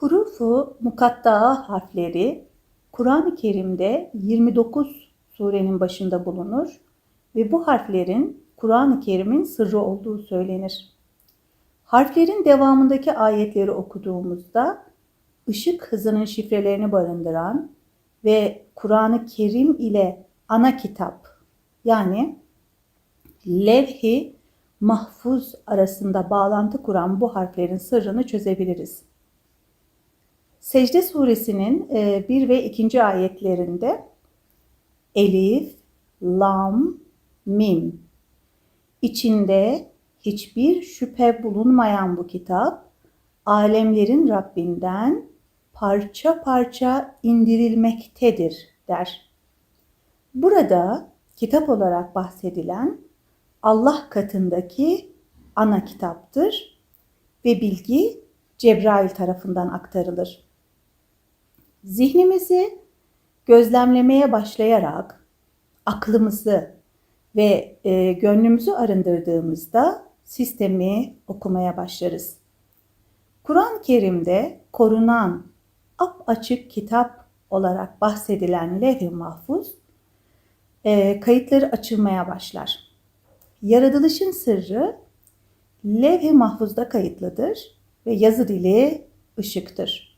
Hurufu mukatta'a harfleri Kur'an-ı Kerim'de 29 surenin başında bulunur ve bu harflerin Kur'an-ı Kerim'in sırrı olduğu söylenir. Harflerin devamındaki ayetleri okuduğumuzda ışık hızının şifrelerini barındıran ve Kur'an-ı Kerim ile ana kitap yani levh-i mahfuz arasında bağlantı kuran bu harflerin sırrını çözebiliriz. Secde suresinin 1 e, ve 2. ayetlerinde Elif, Lam, Mim içinde hiçbir şüphe bulunmayan bu kitap alemlerin Rabbinden parça parça indirilmektedir der. Burada kitap olarak bahsedilen Allah katındaki ana kitaptır ve bilgi Cebrail tarafından aktarılır. Zihnimizi gözlemlemeye başlayarak aklımızı ve e, gönlümüzü arındırdığımızda sistemi okumaya başlarız. Kur'an-ı Kerim'de korunan açık kitap olarak bahsedilen levh-i mahfuz e, kayıtları açılmaya başlar. Yaratılışın sırrı levh-i mahfuzda kayıtlıdır ve yazı dili ışıktır.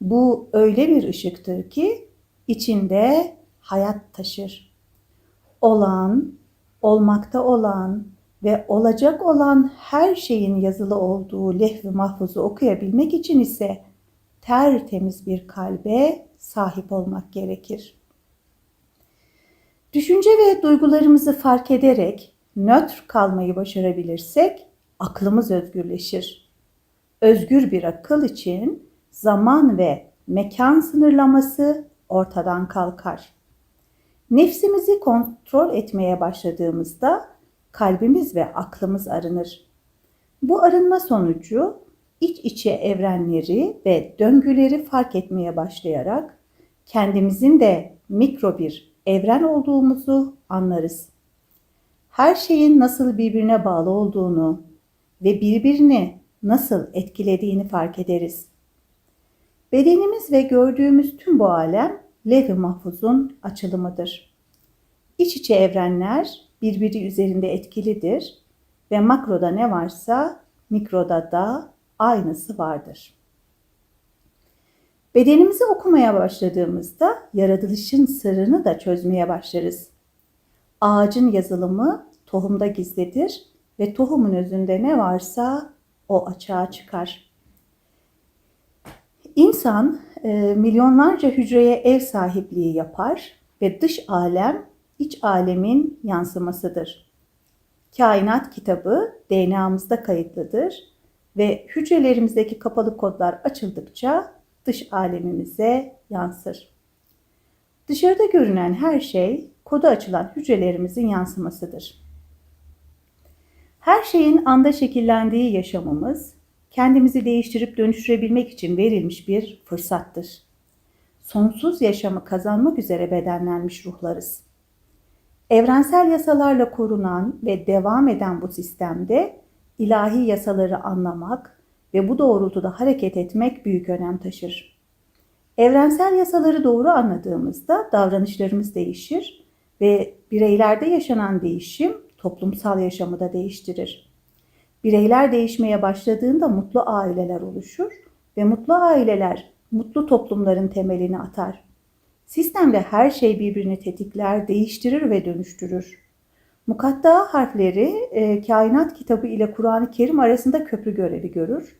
Bu öyle bir ışıktır ki içinde hayat taşır. Olan, olmakta olan ve olacak olan her şeyin yazılı olduğu lehv-i mahfuzu okuyabilmek için ise tertemiz bir kalbe sahip olmak gerekir. Düşünce ve duygularımızı fark ederek nötr kalmayı başarabilirsek aklımız özgürleşir. Özgür bir akıl için zaman ve mekan sınırlaması ortadan kalkar. Nefsimizi kontrol etmeye başladığımızda kalbimiz ve aklımız arınır. Bu arınma sonucu iç içe evrenleri ve döngüleri fark etmeye başlayarak kendimizin de mikro bir evren olduğumuzu anlarız. Her şeyin nasıl birbirine bağlı olduğunu ve birbirini nasıl etkilediğini fark ederiz. Bedenimiz ve gördüğümüz tüm bu alem levh-i mahfuzun açılımıdır. İç içe evrenler birbiri üzerinde etkilidir ve makroda ne varsa mikroda da aynısı vardır. Bedenimizi okumaya başladığımızda yaratılışın sırrını da çözmeye başlarız. Ağacın yazılımı tohumda gizlidir ve tohumun özünde ne varsa o açığa çıkar. İnsan e, milyonlarca hücreye ev sahipliği yapar ve dış alem iç alemin yansımasıdır. Kainat kitabı DNA'mızda kayıtlıdır ve hücrelerimizdeki kapalı kodlar açıldıkça dış alemimize yansır. Dışarıda görünen her şey kodu açılan hücrelerimizin yansımasıdır. Her şeyin anda şekillendiği yaşamımız kendimizi değiştirip dönüştürebilmek için verilmiş bir fırsattır. Sonsuz yaşamı kazanmak üzere bedenlenmiş ruhlarız. Evrensel yasalarla korunan ve devam eden bu sistemde ilahi yasaları anlamak ve bu doğrultuda hareket etmek büyük önem taşır. Evrensel yasaları doğru anladığımızda davranışlarımız değişir ve bireylerde yaşanan değişim toplumsal yaşamı da değiştirir. Bireyler değişmeye başladığında mutlu aileler oluşur ve mutlu aileler mutlu toplumların temelini atar. Sistemde her şey birbirini tetikler, değiştirir ve dönüştürür. Mukatta harfleri e, kainat kitabı ile Kur'an-ı Kerim arasında köprü görevi görür.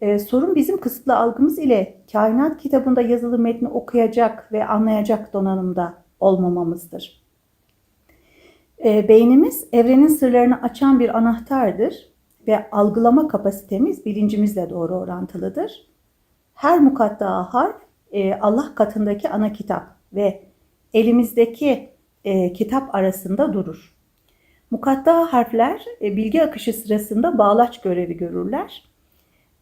E, sorun bizim kısıtlı algımız ile kainat kitabında yazılı metni okuyacak ve anlayacak donanımda olmamamızdır. E, beynimiz evrenin sırlarını açan bir anahtardır ve algılama kapasitemiz bilincimizle doğru orantılıdır. Her mukatta harf e, Allah katındaki ana kitap ve elimizdeki e, kitap arasında durur. Mukatta harfler e, bilgi akışı sırasında bağlaç görevi görürler.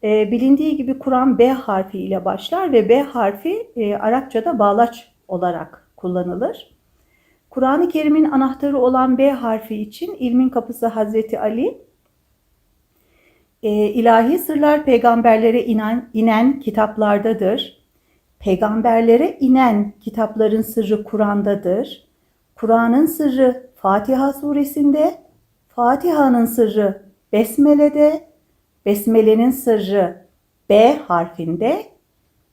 E, bilindiği gibi Kur'an B harfi ile başlar ve B harfi e, Arapçada bağlaç olarak kullanılır. Kur'an-ı Kerim'in anahtarı olan B harfi için ilmin kapısı Hazreti Ali, E, ilahi sırlar peygamberlere inen, inen kitaplardadır. Peygamberlere inen kitapların sırrı Kur'an'dadır. Kur'an'ın sırrı Fatiha suresinde, Fatiha'nın sırrı Besmele'de, Besmele'nin sırrı B harfinde,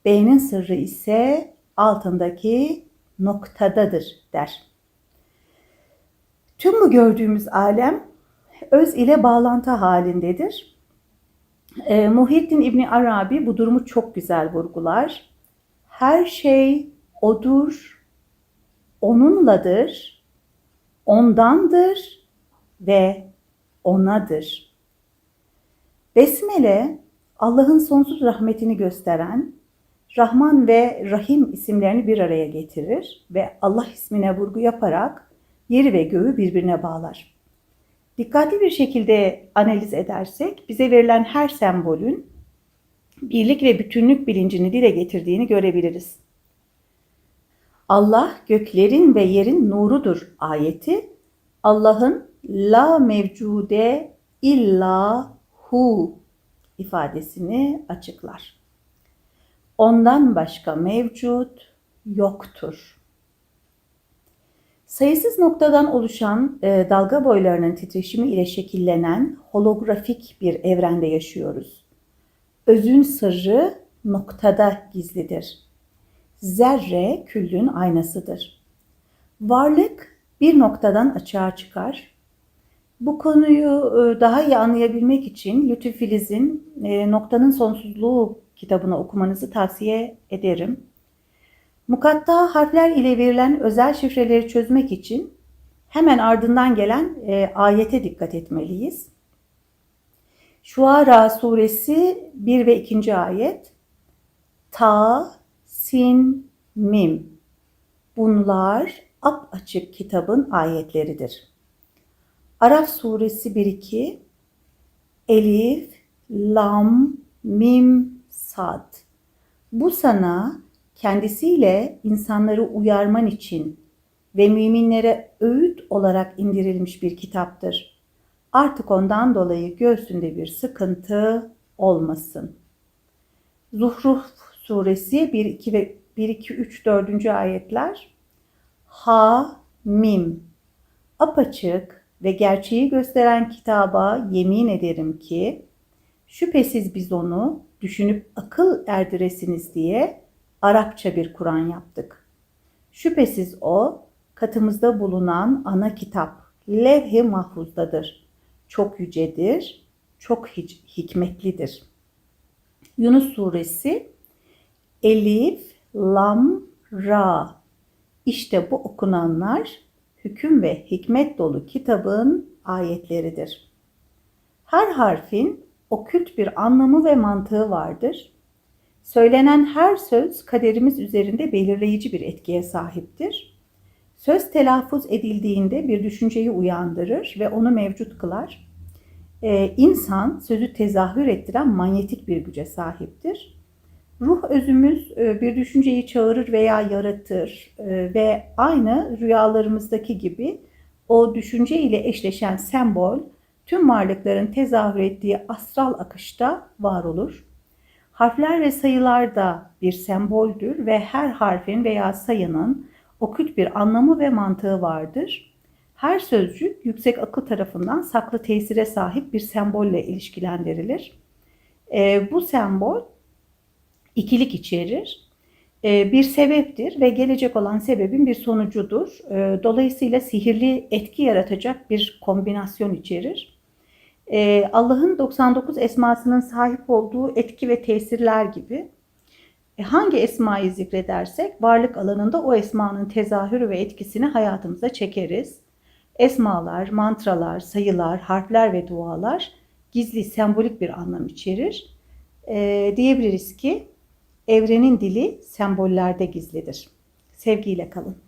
B'nin sırrı ise altındaki noktadadır der. Tüm bu gördüğümüz alem öz ile bağlantı halindedir. E, Muhyiddin İbni Arabi bu durumu çok güzel vurgular. Her şey odur, onunladır, ondandır ve onadır. Besmele Allah'ın sonsuz rahmetini gösteren Rahman ve Rahim isimlerini bir araya getirir ve Allah ismine vurgu yaparak yeri ve göğü birbirine bağlar. Dikkatli bir şekilde analiz edersek bize verilen her sembolün birlik ve bütünlük bilincini dile getirdiğini görebiliriz. Allah göklerin ve yerin nurudur ayeti Allah'ın la mevcude illa hu ifadesini açıklar. Ondan başka mevcut yoktur. Sayısız noktadan oluşan e, dalga boylarının titreşimi ile şekillenen holografik bir evrende yaşıyoruz. Özün sırrı noktada gizlidir. Zerre küllün aynasıdır. Varlık bir noktadan açığa çıkar. Bu konuyu e, daha iyi anlayabilmek için Lütfü Filiz'in e, Noktanın Sonsuzluğu kitabını okumanızı tavsiye ederim. Mukatta harfler ile verilen özel şifreleri çözmek için hemen ardından gelen e, ayete dikkat etmeliyiz. Şuara suresi 1 ve 2. ayet Ta, Sin, Mim Bunlar ap açık kitabın ayetleridir. Araf suresi 1-2 Elif, Lam, Mim, Sad Bu sana kendisiyle insanları uyarman için ve müminlere öğüt olarak indirilmiş bir kitaptır. Artık ondan dolayı göğsünde bir sıkıntı olmasın. Zuhruf suresi 1 2 ve 1 2 3 4. ayetler Ha Mim apaçık ve gerçeği gösteren kitaba yemin ederim ki şüphesiz biz onu düşünüp akıl erdiresiniz diye Arapça bir Kur'an yaptık. Şüphesiz o katımızda bulunan ana kitap levh-i mahfuzdadır. Çok yücedir, çok hikmetlidir. Yunus suresi Elif, Lam, Ra. İşte bu okunanlar hüküm ve hikmet dolu kitabın ayetleridir. Her harfin okült bir anlamı ve mantığı vardır. Söylenen her söz kaderimiz üzerinde belirleyici bir etkiye sahiptir. Söz telaffuz edildiğinde bir düşünceyi uyandırır ve onu mevcut kılar. Ee, insan sözü tezahür ettiren manyetik bir güce sahiptir. Ruh özümüz e, bir düşünceyi çağırır veya yaratır e, ve aynı rüyalarımızdaki gibi o düşünce ile eşleşen sembol tüm varlıkların tezahür ettiği astral akışta var olur. Harfler ve sayılar da bir semboldür ve her harfin veya sayının okült bir anlamı ve mantığı vardır. Her sözcük yüksek akıl tarafından saklı tesire sahip bir sembolle ilişkilendirilir. E, bu sembol ikilik içerir. E, bir sebeptir ve gelecek olan sebebin bir sonucudur. E, dolayısıyla sihirli etki yaratacak bir kombinasyon içerir e, Allah'ın 99 esmasının sahip olduğu etki ve tesirler gibi e, hangi esmayı zikredersek varlık alanında o esmanın tezahürü ve etkisini hayatımıza çekeriz. Esmalar, mantralar, sayılar, harfler ve dualar gizli, sembolik bir anlam içerir. E, diyebiliriz ki evrenin dili sembollerde gizlidir. Sevgiyle kalın.